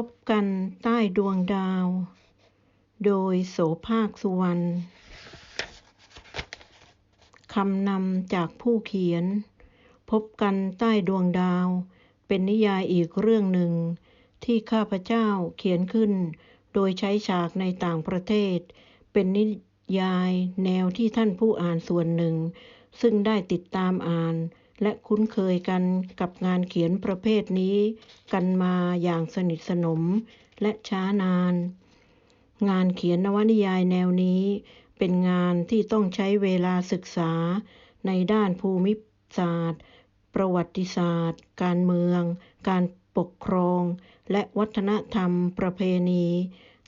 พบกันใต้ดวงดาว โดยโสภาคสุวรรณคำนำจากผู้เขียน พบกันใต้ดวงดาว เป็นนิยายอีกเรื่องหนึ่ง ที่ข้าพเจ้าเขียนขึ้น โดยใช้ฉากในต่างประเทศ เป็นนิยายแนวที่ท่านผู้อ่านส่วนหนึ่ง ซึ่งได้ติดตามอ่าน และคุ้นเคยกันกับงานเขียนประเภทนี้ กันมาอย่างสนิทสนมและช้านาน งานเขียนนวนิยายแนวนี้ เป็นงานที่ต้องใช้เวลาศึกษาในด้านภูมิศาสตร์ ประวัติศาสตร์ การเมือง การปกครอง และวัฒนธรรมประเพณี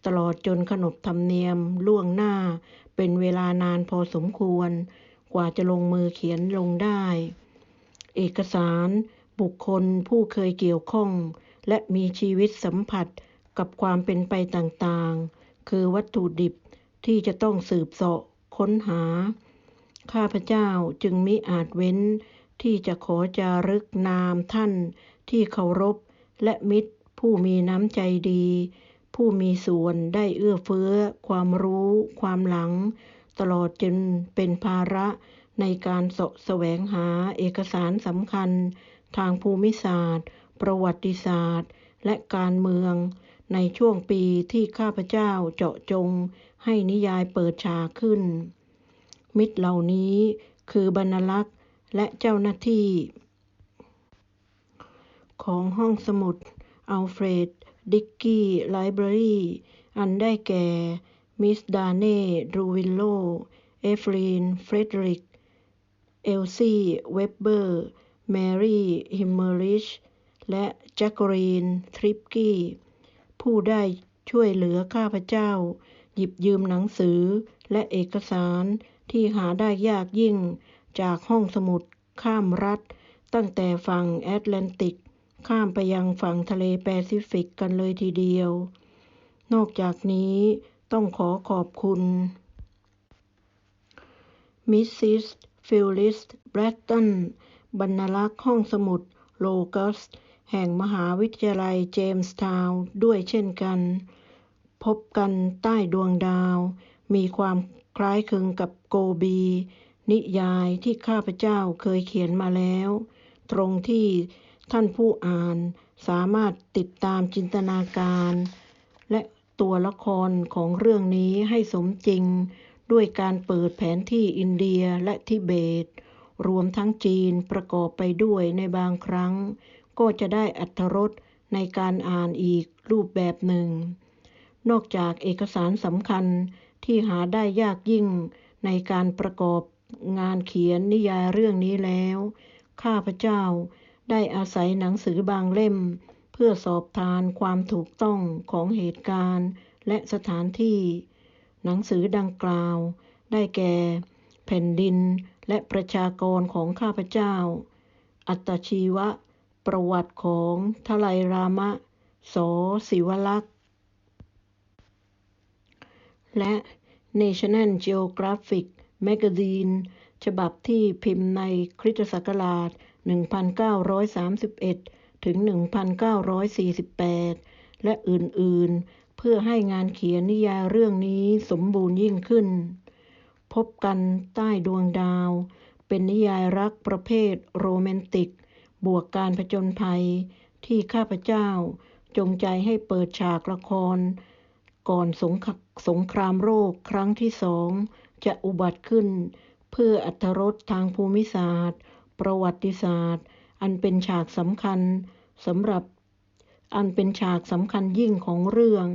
ตลอดจนขนบธรรมเนียมล่วงหน้าเป็นเวลานานพอสมควร กว่าจะลงมือเขียนลงได้ เอกสาร บุคคลผู้เคยเกี่ยวข้อง และมีชีวิตสัมผัสกับความเป็นไปต่างๆ คือวัตถุดิบที่จะต้องสืบเสาะค้นหา ข้าพเจ้าจึงมิอาจเว้นที่จะขอจารึกนามท่านที่เคารพ และมิตรผู้มีน้ำใจดี ผู้มีส่วนได้เอื้อเฟื้อ ความรู้ ความหลัง ตลอดจนเป็นภาระ ในการสาะแสวงหาเอกสารสำคัญ ทางภูมิศาสตร์ ประวัติศาสตร์ และการเมือง ในช่วงปีที่ข้าพเจ้าเจาะจง ให้นิยายเปิดฉากขึ้น มิตรเหล่านี้คือบรรลักษ์และเจ้าหน้าที่ ของห้องสมุดอัลเฟรด ดิกกี้ไลบรารีอันได้แก่ มิสดาเน่ ดรูวิลโล เอฟลีน เฟรดริก เอลซี่ เวบเบอร์ แมรี่ ฮิมเมอริช และแจ็คกรีน ทริปกี้ ผู้ได้ช่วยเหลือข้าพเจ้า หยิบยืมหนังสือและเอกสารที่หาได้ยากยิ่งจากห้องสมุดข้ามรัฐ ตั้งแต่ฝั่งแอตแลนติก ข้ามไปยังฝั่งทะเลแปซิฟิกกันเลยทีเดียว นอกจากนี้ต้องขอขอบคุณมิสซิส ฟิลลิส แบรตตัน บรรลักษ์ห้องสมุดโลกัส แห่งมหาวิทยาลัยเจมส์ทาวน์ด้วยเช่นกัน พบกันใต้ดวงดาว มีความคล้ายคลึงกับโกบี นิยายที่ข้าพเจ้าเคยเขียนมาแล้ว ตรงที่ท่านผู้อ่านสามารถติดตามจินตนาการ และตัวละครของเรื่องนี้ให้สมจริง ด้วยการเปิดแผนที่อินเดียและทิเบต รวมทั้งจีนประกอบไปด้วยในบางครั้ง ก็จะได้อัธรสในการอ่านอีกรูปแบบหนึ่ง นอกจากเอกสารสำคัญที่หาได้ยากยิ่งในการประกอบงานเขียนนิยายเรื่องนี้แล้ว ข้าพเจ้าได้อาศัยหนังสือบางเล่ม เพื่อสอบทานความถูกต้องของเหตุการณ์และสถานที่ หนังสือดังกล่าว ได้แก่ แผ่นดินและประชากรของข้าพเจ้า อัตชีวะ ประวัติของทไลรามะสศิวลักษณ์และ National Geographic Magazine ฉบับที่พิมพ์ในคริสตศักราช 1931 ถึง 1948 และอื่น ๆ เพื่อให้งานเขียนนิยายเรื่องนี้สมบูรณ์ยิ่งขึ้น พบกันใต้ดวงดาว เป็นนิยายรักประเภทโรแมนติก บวกการผจญภัยที่ข้าพเจ้าจงใจให้เปิดฉากละคร ก่อนสงสงครามโรคครั้งที่สองจะอุบัติขึ้น เพื่ออรรถรสทางภูมิศาสตร์ ประวัติศาสตร์ อันเป็นฉากสำคัญสำหรับ อันเป็นฉากสำคัญยิ่งของเรื่อง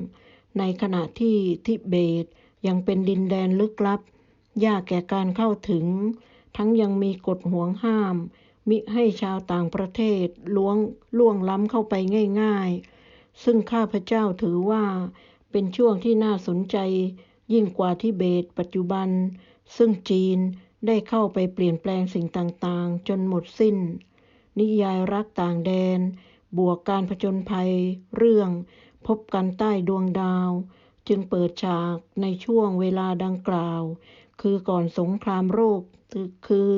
ในขณะที่ทิเบตยังเป็นดินแดนลึกลับ ยากแก่การเข้าถึง ทั้งยังมีกฎห่วงห้าม มิให้ชาวต่างประเทศล้วงล่วงล้ำเข้าไปง่ายๆ ซึ่งข้าพเจ้าถือว่าเป็นช่วงที่น่าสนใจ ยิ่งกว่าทิเบต ปัจจุบัน ซึ่งจีนได้เข้าไปเปลี่ยนแปลงสิ่งต่างๆ จนหมดสิ้น นิยายรักต่างแดน บวกการผจญภัยเรื่องพบกันใต้ดวงดาว จึงเปิดฉากในช่วงเวลาดังกล่าว คือก่อนสงครามโลกคือ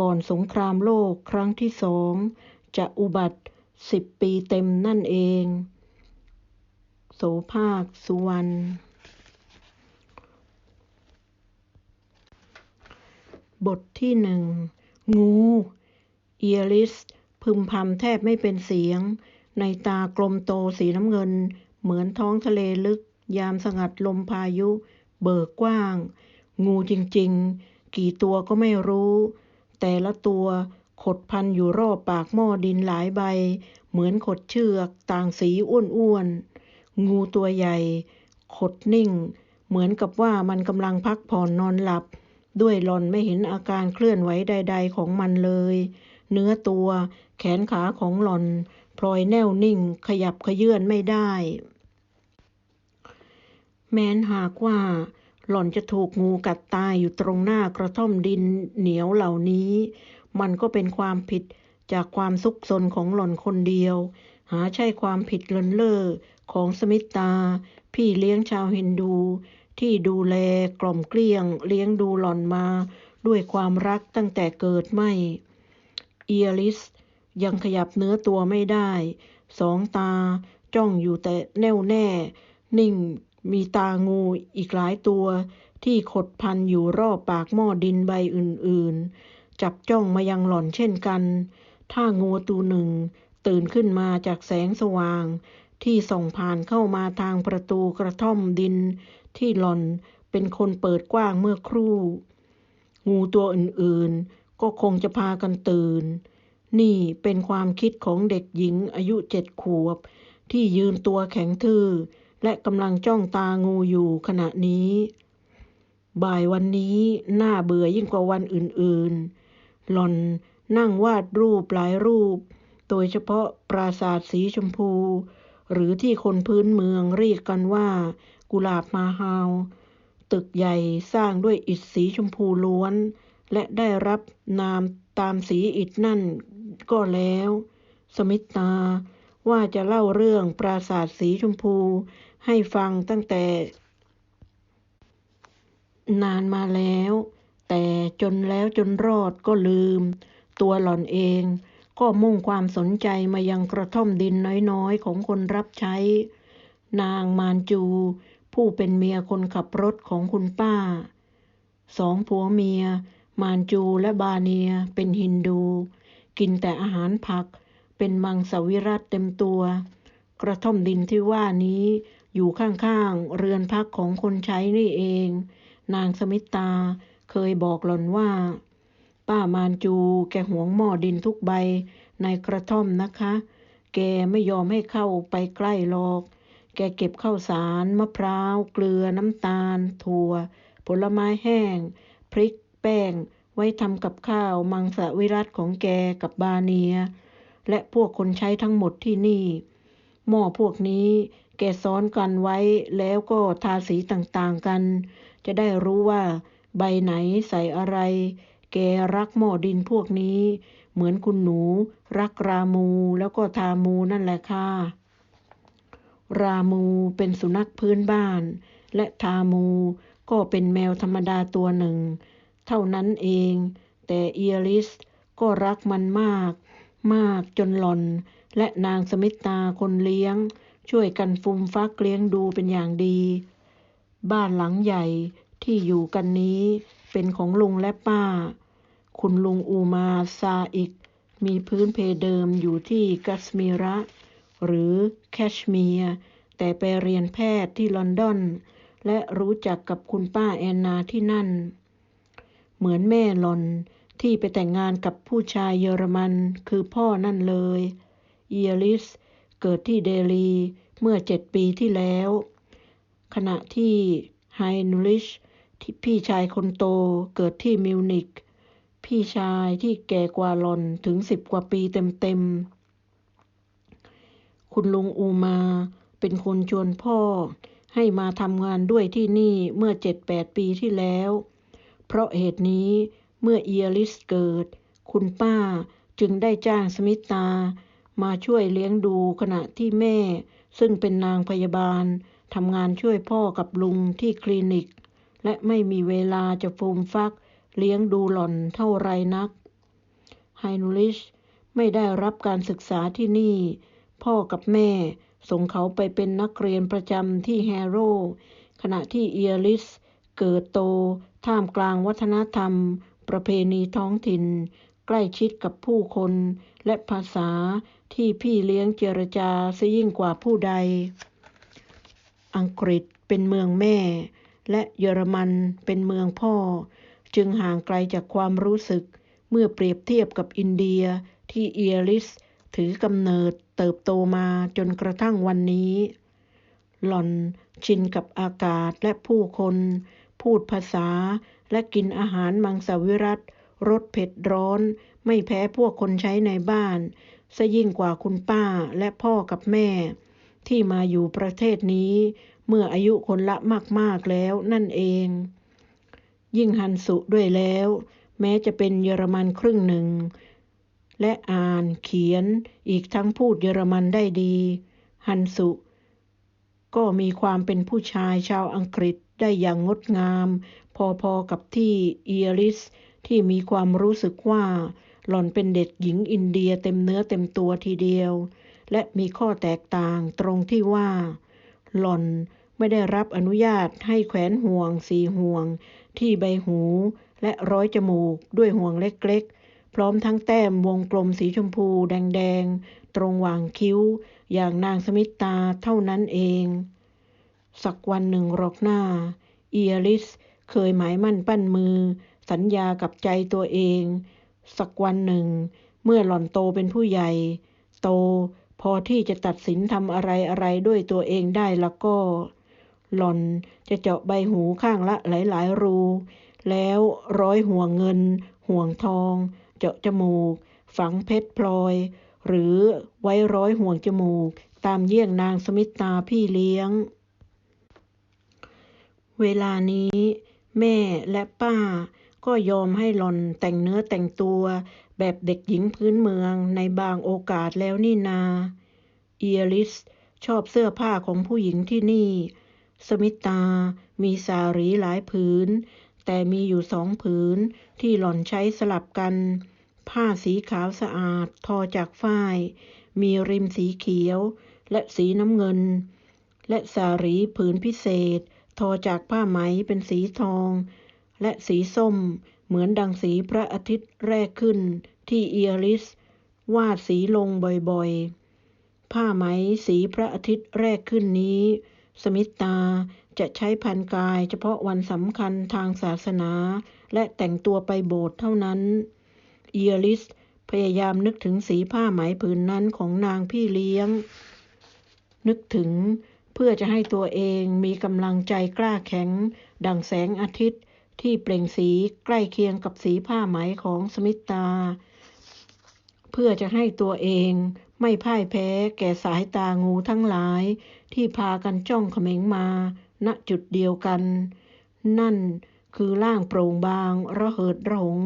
ก่อนสงครามโลกครั้งที่สองจะอุบัติสิบปีเต็มนั่นเอง โสภาคสุวรรณบทที่หนึ่งงูเอียริส พึมพำแทบไม่เป็นเสียง ในตากลมโตสีน้ำเงิน เหมือนท้องทะเลลึก ยามสงัดลมพายุ เบิกกว้าง งูจริงๆ กี่ตัวก็ไม่รู้ แต่ละตัวขดพันอยู่รอบปากหม้อดินหลายใบ เหมือนขดเชือกต่างสีอ้วนๆ งูตัวใหญ่ ขดนิ่ง เหมือนกับว่ามันกำลังพักผ่อนนอนหลับ ด้วยหลอนไม่เห็นอาการเคลื่อนไหวใด ๆ ของมันเลย เนื้อตัว แขนขาของหล่อนพลอยแน่วนิ่งขยับขยื่นไม่ได้ แม้นหากว่า หล่อนจะถูกงูกัดตายอยู่ตรงหน้ากระท่อมดินเหนียวเหล่านี้ มันก็เป็นความผิดจากความซุกซนของหล่อนคนเดียว หาใช่ความผิดเลินเล่อของสมิตา พี่เลี้ยงชาวฮินดู ที่ดูแลกล่อมเกลี้ยงเลี้ยงดูหล่อนมา ด้วยความรักตั้งแต่เกิดไม่ เอียริส ยังขยับเนื้อตัวไม่ได้ สองตาจ้องอยู่แต่แน่วแน่ นิ่งมีตางูอีกหลายตัว ที่ขดพันอยู่รอบปากหม้อดินใบอื่นๆ จับจ้องมายังหล่อนเช่นกัน ถ้างูตัวหนึ่ง ตื่นขึ้นมาจากแสงสว่าง ที่ส่องผ่านเข้ามาทางประตูกระท่อมดิน ที่หล่อนเป็นคนเปิดกว้างเมื่อครู่ งูตัวอื่นๆ ก็คงจะพากันตื่น นี่เป็นความคิดของเด็กหญิงอายุเจ็ดขวบ ที่ยืนตัวแข็งทื่อ และกำลังจ้องตางูอยู่ขณะนี้ บ่ายวันนี้น่าเบื่อยิ่งกว่าวันอื่นๆ หล่อนนั่งวาดรูปหลายรูป โดยเฉพาะปราสาทสีชมพู หรือที่คนพื้นเมืองเรียกกันว่า กุหลาบมาฮาว ตึกใหญ่สร้างด้วยอิฐสีชมพูล้วน และได้รับนามตามสีอิฐนั่นก็แล้ว สมิตาว่าจะเล่าเรื่องปราสาทสีชมพูให้ฟังตั้งแต่ นานมาแล้ว แต่จนแล้วจนรอดก็ลืม ตัวหล่อนเอง ก็มุ่งความสนใจมายังกระท่อมดินน้อยๆ ของคนรับใช้ นางมานจู ผู้เป็นเมียคนขับรถของคุณป้า สองผัวเมีย มานจูและบาเนียเป็นฮินดู กินแต่อาหารผัก เป็นมังสวิรัตเต็มตัว กระท่อมดินที่ว่านี้อยู่ข้างๆ เรือนพักของคนใช้นี่เอง นางสมิตาเคยบอกหล่อนว่า ป้ามานจูแกหวงหม้อดินทุกใบในกระท่อมนะคะ แกไม่ยอมให้เข้าไปใกล้หรอก แกเก็บข้าวสาร มะพร้าว เกลือน้ำตาล ถั่ว ผลไม้แห้ง พริก แป้ง ไว้ทำกับข้าวมังสวิรัตของแกกับบาเนีย และพวกคนใช้ทั้งหมดที่นี่ หม้อพวกนี้แกซ้อนกันไว้แล้วก็ทาสีต่างๆกัน จะได้รู้ว่าใบไหนใส่อะไร แกรักหม้อดินพวกนี้ เหมือนคุณหนู รักรามูแล้วก็ทามูนั่นแหละค่ะ รามูเป็นสุนัขพื้นบ้าน และทามูก็เป็นแมวธรรมดาตัวหนึ่ง เท่านั้นเอง แต่เอียริสก็รักมันมาก มากจนหล่อน และนางสมิตาคนเลี้ยง ช่วยกันฟุมฟักเลี้ยงดูเป็นอย่างดี บ้านหลังใหญ่ที่อยู่กันนี้เป็นของลุงและป้า คุณลุงอูมาซาอิก มีพื้นเพเดิมอยู่ที่กัสมีระ หรือแคชเมียร์แต่ไปเรียนแพทย์ที่ลอนดอน และรู้จักกับคุณป้าแอนนาที่นั่น เหมือนแม่หลอนที่ไปแต่งงานกับผู้ชายเยอรมันคือพ่อนั่นเลยเอียริสเกิดที่เดลีเมื่อเจ็ดปีที่แล้ว ขณะที่ไฮนูลิชที่พี่ชายคนโตเกิดที่มิวนิกพี่ชายที่แก่กว่าหลอนถึงสิบกว่าปีเต็มๆ คุณลุงอูมาเป็นคนชวนพ่อให้มาทำงานด้วยที่นี่เมื่อเจ็ดแปดปีที่แล้ว ราะเหตุนี้เมื่อเอียริสเกิด คุณป้าจึงได้จ้างสมิตา มาช่วยเลี้ยงดูขณะที่แม่ ซึ่งเป็นนางพยาบาลทำงานช่วยพ่อกับลุงที่คลินิก และไม่มีเวลาจะฟูมฟัก เลี้ยงดูหล่อนเท่าไรนัก ไฮนูลิชไม่ได้รับการศึกษาที่นี่ พ่อกับแม่ส่งเขาไปเป็นนักเรียนประจำที่แฮโร่ขณะที่เอียริส เกิดโต ท่ามกลางวัฒนธรรม ประเพณีท้องถิ่น ใกล้ชิดกับผู้คน และภาษาที่พี่เลี้ยงเจรจาซะยิ่งกว่าผู้ใด อังกฤษเป็นเมืองแม่ และเยอรมันเป็นเมืองพ่อ จึงห่างไกลจากความรู้สึก เมื่อเปรียบเทียบกับอินเดียที่เอียริสถือกำเนิดเติบโตมาจนกระทั่งวันนี้ หล่อนชินกับอากาศและผู้คน พูดภาษา และกินอาหารมังสวิรัตรสเผ็ดร้อน ไม่แพ้พวกคนใช้ในบ้านซะยิ่งกว่าคุณป้าและพ่อกับแม่ ที่มาอยู่ประเทศนี้ เมื่ออายุคนละมากๆแล้วนั่นเอง ยิ่งฮันสุด้วยแล้ว แม้จะเป็นเยอรมันครึ่งหนึ่ง และอ่านเขียนอีกทั้งพูดเยอรมันได้ดี ฮันสุก็มีความเป็นผู้ชายชาวอังกฤษ ได้อย่างงดงาม พอๆกับที่เอียริสที่มีความรู้สึกว่า หล่อนเป็นเด็กหญิงอินเดียเต็มเนื้อเต็มตัวทีเดียว และมีข้อแตกต่างตรงที่ว่า หล่อนไม่ได้รับอนุญาตให้แขวนห่วงสีห่วง ที่ใบหูและร้อยจมูกด้วยห่วงเล็กๆ พร้อมทั้งแต้มวงกลมสีชมพูแดงๆ ตรงหว่างคิ้ว อย่างนางสมิตาเท่านั้นเอง สักวันหนึ่งรอกหน้า เอียริสเคยหมายมั่นปั้นมือ สัญญากับใจตัวเอง สักวันหนึ่ง เมื่อหล่อนโตเป็นผู้ใหญ่ โตพอที่จะตัดสินทำอะไรอะไรด้วยตัวเองได้แล้วก็ หล่อนจะเจาะใบหูข้างละหลายๆรู แล้วร้อยห่วงเงิน ห่วงทอง เจาะจมูก ฝังเพชรพลอย หรือไว้ร้อยห่วงจมูก ตามเยี่ยงนางสมิตาพี่เลี้ยง เวลานี้แม่และป้าก็ยอมให้หล่อนแต่งเนื้อแต่งตัวแบบเด็กหญิงพื้นเมืองในบางโอกาสแล้วนี่นา เอียริสชอบเสื้อผ้าของผู้หญิงที่นี่ สมิตามีสารีหลายผืน แต่มีอยู่สองผืนที่หล่อนใช้สลับกัน ผ้าสีขาวสะอาดทอจากฝ้าย มีริมสีเขียวและสีน้ำเงิน และสารีผืนพิเศษ ทอจากผ้าไหมเป็นสีทอง และสีส้มเหมือนดังสีพระอาทิตย์แรกขึ้นที่เอียริส วาดสีลงบ่อยๆ ผ้าไหมสีพระอาทิตย์แรกขึ้นนี้ สมิตาจะใช้พันกายเฉพาะวันสำคัญทางศาสนา และแต่งตัวไปโบสถ์เท่านั้น เอียริสพยายามนึกถึงสีผ้าไหมผืนนั้นของนางพี่เลี้ยง นึกถึง เพื่อจะให้ตัวเองมีกำลังใจกล้าแข็ง ดังแสงอาทิตย์ที่เปล่งสีใกล้เคียงกับสีผ้าไหมของสมิตา เพื่อจะให้ตัวเองไม่พ่ายแพ้แก่สายตางูทั้งหลาย ที่พากันจ้องเขม็งมา ณจุดเดียวกัน นั่นคือร่างโปร่งบางระเหิดระหง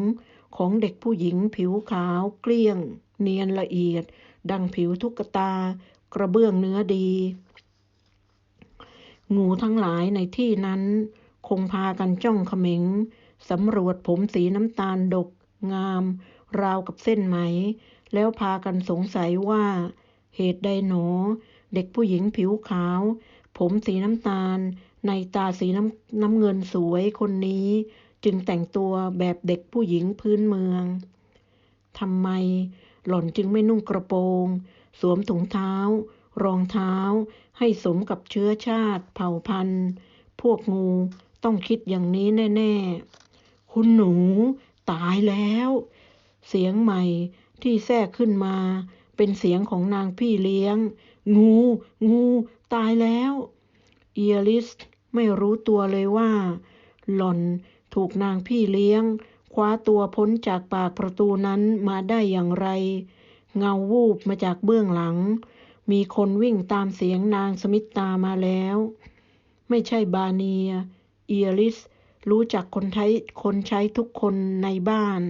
ของเด็กผู้หญิงผิวขาวเกลี้ยง เนียนละเอียด ดังผิวทุกตา กระเบื้องเนื้อดี งูทั้งหลายในที่นั้น คงพากันจ้องเขม็งสำรวจผมสีน้ำตาลดก งาม ราวกับเส้นไหม แล้วพากันสงสัยว่า เหตุใดหนอ เด็กผู้หญิงผิวขาว ผมสีน้ำตาล ในตาสีน้ำน้ำเงินสวยคนนี้ จึงแต่งตัวแบบเด็กผู้หญิงพื้นเมืองทำไม หล่อนจึงไม่นุ่งกระโปรง สวมถุงเท้า รองเท้า ให้สมกับเชื้อชาติ เผ่าพันธุ์ พวกงูต้องคิดอย่างนี้แน่ ๆ คุณหนูตายแล้ว เสียงใหม่ที่แทรกขึ้นมา เป็นเสียงของนางพี่เลี้ยง งู งูตายแล้วเอียริสไม่รู้ตัวเลยว่า หล่อนถูกนางพี่เลี้ยง คว้าตัวพ้นจากปากประตูนั้นมาได้อย่างไร เงาวูบมาจากเบื้องหลัง มีคนวิ่งตามเสียงนางสมิตตามาแล้ว ไม่ใช่บาเนีย เอียริส รู้จักคนใช้คนใช้ทุกคนในบ้าน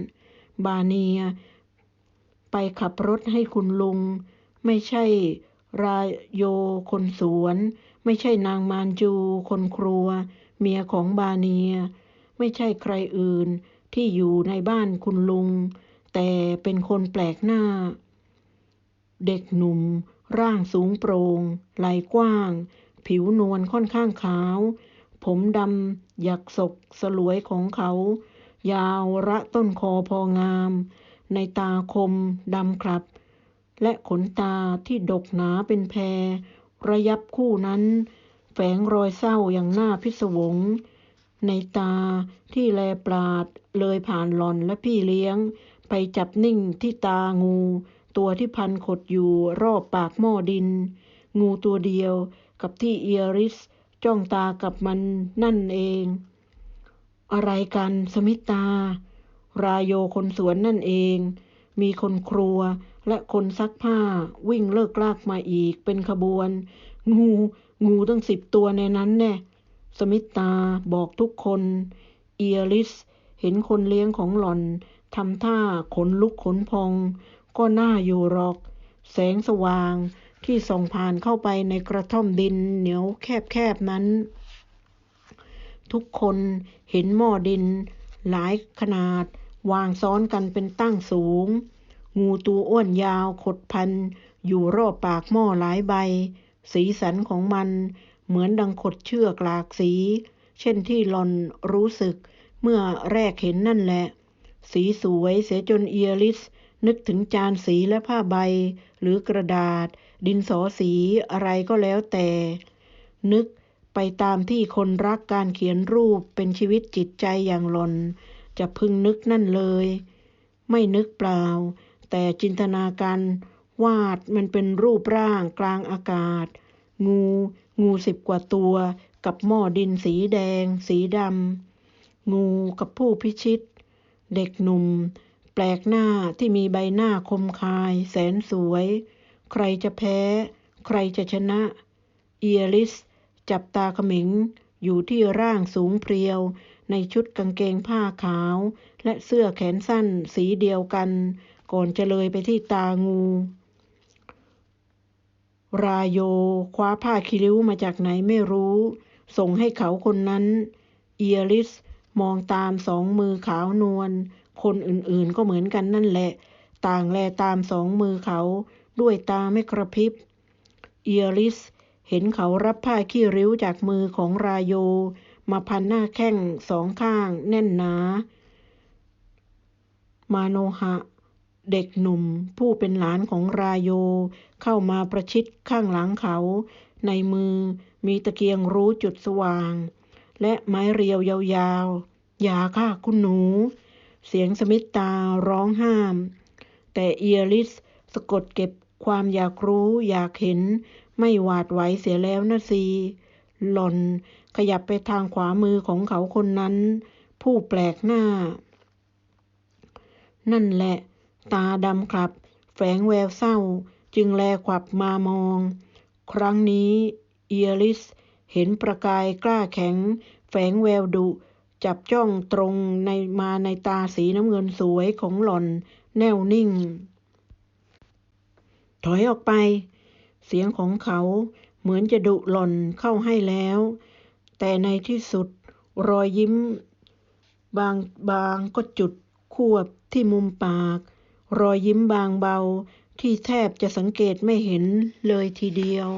บาเนีย ไปขับรถให้คุณลุง ไม่ใช่รายโยคนสวน ไม่ใช่นางมานจู คนครัว เมียของบาเนีย ไม่ใช่ใครอื่นที่อยู่ในบ้านคุณลุง แต่เป็นคนแปลกหน้า เด็กหนุ่ม ร่างสูงโปร่งไหลกว้าง ผิวนวลค่อนข้างขาว ผมดำหยักศกสลวยของเขา ยาวระต้นคอพองาม ในตาคมดำครับ และขนตาที่ดกหนาเป็นแพร ระยับคู่นั้น แฝงรอยเศร้าอย่างน่าพิศวง ในตาที่แลปราดเลยผ่านหลอนและพี่เลี้ยง ไปจับนิ่งที่ตางู ตัวที่พันขดอยู่รอบปากหม้อดิน งูตัวเดียวกับที่เอียริสจ้องตากับมันนั่นเอง อะไรกันสมิตา รายโยคนสวนนั่นเอง มีคนครัวและคนซักผ้าวิ่งเลิกลากมาอีกเป็นขบวน งูงูตั้งสิบตัวในนั้นแน่สมิตาบอกทุกคน เอียริสเห็นคนเลี้ยงของหล่อนทำท่าขนลุกขนพอง ก็น่าอยู่หรอก แสงสว่างที่ส่องผ่านเข้าไปในกระท่อมดินเหนียวแคบๆนั้น ทุกคนเห็นหม้อดินหลายขนาดวางซ้อนกันเป็นตั้งสูง งูตัวอ้วนยาวขดพัน อยู่รอบปากหม้อหลายใบ สีสันของมันเหมือนดังขดเชือกหลากสี เช่นที่หลอนรู้สึกเมื่อแรกเห็นนั่นแหละ สีสวยเสียจนเอียริส นึกถึงจานสีและผ้าใบ หรือกระดาษ ดินสอสีอะไรก็แล้วแต่ นึกไปตามที่คนรักการเขียนรูปเป็นชีวิตจิตใจอย่างหลอนจะพึงนึกนั่นเลย ไม่นึกเปล่า แต่จินตนาการวาดมันเป็นรูปร่างกลางอากาศ งู งูสิบกว่าตัว กับหม้อดินสีแดง สีดำงูกับผู้พิชิต เด็กหนุ่ม แปลกหน้าที่มีใบหน้าคมคาย แสนสวย ใครจะแพ้ ใครจะชนะ เอียริส จับตาเขมิง อยู่ที่ร่างสูงเพรียว ในชุดกางเกงผ้าขาว และเสื้อแขนสั้นสีเดียวกัน ก่อนจะเลยไปที่ตางู รายโย คว้าผ้าคิริ้วมาจากไหนไม่รู้ ส่งให้เขาคนนั้น เอียริสมองตามสองมือขาวนวล คนอื่นๆก็เหมือนกันนั่นแหละ ต่างแลตามสองมือเขา ด้วยตาไม่กระพริบ เอียริส เห็นเขารับผ้าขี้ริ้วจากมือของรายโย มาพันหน้าแข้งสองข้างแน่นหนา มาโนหะ เด็กหนุ่มผู้เป็นหลานของรายโย เข้ามาประชิดข้างหลังเขา ในมือมีตะเกียงรู้จุดสว่าง และไม้เรียวยาวๆ อย่าค่ะคุณหนู เสียงสมิตาร้องห้าม แต่เอียริสสะกดเก็บความอยากรู้อยากเห็น ไม่หวาดไหวเสียแล้วนะซี หล่อนขยับไปทางขวามือของเขาคนนั้น ผู้แปลกหน้า นั่นแหละ ตาดำครับ แฝงแววเศร้า จึงแลขวับมามอง ครั้งนี้ เอียริสเห็นประกายกล้าแข็ง แฝงแววดุ จับจ้องตรงในมาในตาสีน้ำเงินสวยของหล่อนแน่วนิ่ง ถอยออกไป เสียงของเขาเหมือนจะดุหล่อนเข้าให้แล้ว แต่ในที่สุดรอยยิ้ม บางบางก็จุดควบที่มุมปาก รอยยิ้มบางเบาที่แทบจะสังเกตไม่เห็นเลยทีเดียว